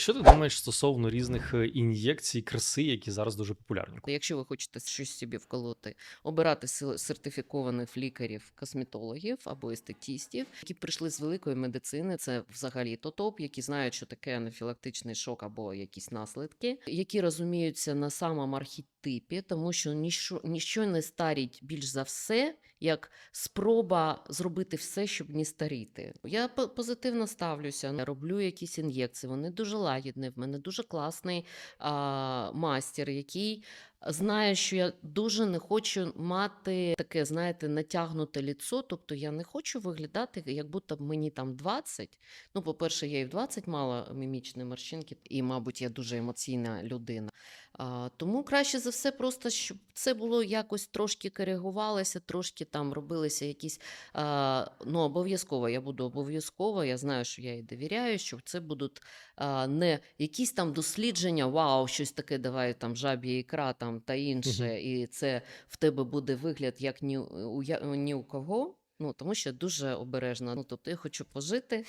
Що ти думаєш стосовно різних е, ін'єкцій краси, які зараз дуже популярні? Якщо ви хочете щось собі вколоти, обирати сертифікованих лікарів, косметологів або естетістів, які прийшли з великої медицини, це взагалі то топ, які знають, що таке анафілактичний шок або якісь наслідки, які розуміються на самому архетипі, тому що ніщо, ніщо не старіть більш за все, як спроба зробити все, щоб не старіти. Я по- позитивно ставлюся, я роблю якісь ін'єкції. Вони дуже лагідні. В мене дуже класний а, мастер, який знає, що я дуже не хочу мати таке, знаєте, натягнуте ліцо. Тобто я не хочу виглядати, як будто мені там 20. Ну, по-перше, я і в 20 мала мімічні морщинки, і, мабуть, я дуже емоційна людина. А, тому краще за все, просто щоб це було якось трошки коригувалося, трошки там робилися якісь. А, ну, обов'язково я буду обов'язково. Я знаю, що я їй довіряю, що це будуть а, не якісь там дослідження, вау, щось таке, давай там жаб'я ікра там та інше, і це в тебе буде вигляд як ні у, я- ні у кого. Ну, тому що дуже обережна. Ну, тобто я хочу пожити,